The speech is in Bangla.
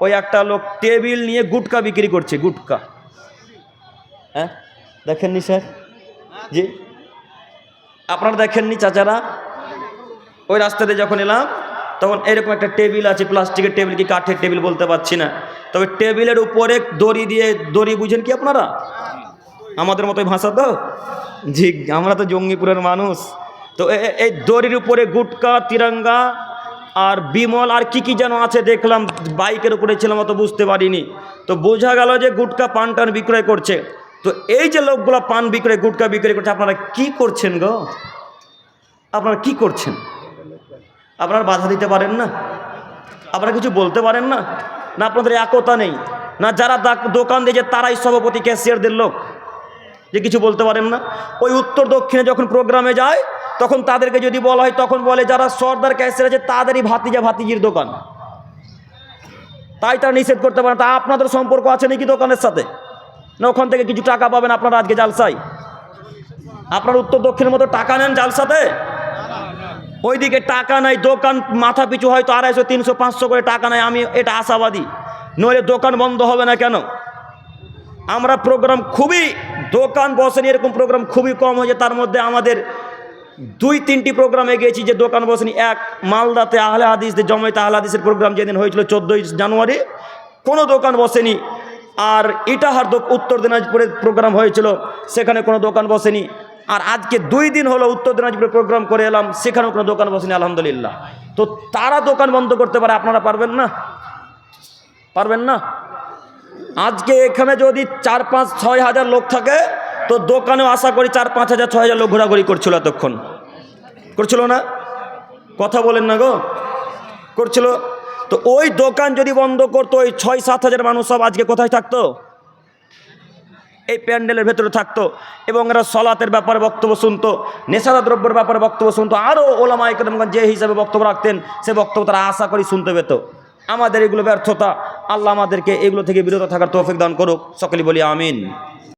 ওই একটা লোক টেবিল নিয়ে গুটকা বিক্রি করছে, গুটকা। হ্যাঁ? দেখেননি স্যার? জি। আপনারা দেখেননি চাচারা? ওই রাস্তাতে যখন এলাম, তখন এরকম একটা টেবিল আছে, প্লাস্টিকের টেবিল কি কাঠের টেবিল বলতে পারছি না। তবে টেবিলের উপরে দড়ি দিয়ে, দড়ি বুঝেন কি আপনারা? আমাদের মতোই ভাষা তো? জি, আমরা তো জঙ্গিপুরের মানুষ। তো এই দড়ির উপরে গুটকা, তিরঙ্গা আর বিমল আর কি কি যেন আছে দেখলাম, বাইকের উপরে ছিলাম অত বুঝতে পারিনি। তো বোঝা গেল যে গুটকা পান টান বিক্রয় করছে। তো এই যে লোকগুলো পান বিক্রয়, গুটকা বিক্রয় করছে, আপনারা কি করছেন গো? আপনারা কি করছেন? আপনারা বাধা দিতে পারেন না? আপনারা কিছু বলতে পারেন না? না আপনাদের একতা নেই? না যারা দাক- দোকান দিয়েছে তারাই সভাপতি, ক্যাশিয়ারদের লোক? যে কিছু বলতে পারেন না? ওই উত্তর দক্ষিণে যখন প্রোগ্রামে যায় তখন তাদেরকে যদি বলা হয়, তখন বলে, যারা সর্দার ক্যাশিয়ার আছে, তাদেরই ভাতিজা ভাতিজির দোকান। তাই তারা নিষেধ করতে পারেন তা আপনাদের সম্পর্ক আছে নাকি দোকানের সাথে? না, ওখান থেকে কিছু টাকা পাবেন আপনারা আজকে জালসাই আপনার উত্তর দক্ষিণের মতো টাকা নেন জালসাতে? ওইদিকে টাকা নাই, দোকান মাথা পিছু হয়তো আড়াইশো, তিনশো, পাঁচশো করে টাকা নাই, আমি এটা আশাবাদী। নইলে দোকান বন্ধ হবে না কেন? আমরা প্রোগ্রাম খুবই, দোকান বসেনি এরকম প্রোগ্রাম খুবই কম হয়েছে, তার মধ্যে আমাদের দুই, তিনটি প্রোগ্রামে গিয়েছি যে দোকান বসেনি। এক, মালদাতে আহলে হাদিসদের জমাইতে আহলে হাদিসের প্রোগ্রাম যেদিন হয়েছিল চোদ্দোই জানুয়ারি, কোনো দোকান বসেনি। আর ইটাহার উত্তর দিনাজপুরের প্রোগ্রাম হয়েছিল, সেখানে কোনো দোকান বসেনি। আর আজকে দুই দিন হলো উত্তর দিনাজপুরে প্রোগ্রাম করে এলাম, সেখানেও কোনো দোকান বসেনি, আলহামদুলিল্লাহ। তো তারা দোকান বন্ধ করতে পারে, আপনারা পারবেন না? পারবেন না? আজকে এখানে যদি চার, পাঁচ, ছয় হাজার লোক থাকে, তো দোকানেও আশা করি চার, পাঁচ হাজার, ছয় হাজার লোক ঘোরাঘুরি করছিল এতক্ষণ। করছিল না? কথা বলেন না গো। করছিল? তো ওই দোকান যদি বন্ধ করতো, ওই ছয় সাত হাজার মানুষ সব আজকে কোথায় থাকতো? এই প্যান্ডেলের ভেতরে থাকতো এবং এরা সলাতের ব্যাপারে বক্তব্য শুনতো নেশাদা দ্রব্যের ব্যাপারে বক্তব্য শুনতো আরও ওলামা একরমগণ যে হিসাবে বক্তব্য রাখতেন, সে বক্তব্য তারা আশা করি শুনতে পেত। আমাদের এগুলো ব্যর্থতা, আল্লাহ আমাদেরকে এগুলো থেকে বিরত থাকার তৌফিক দান করুক। সকলে বলি আমিন।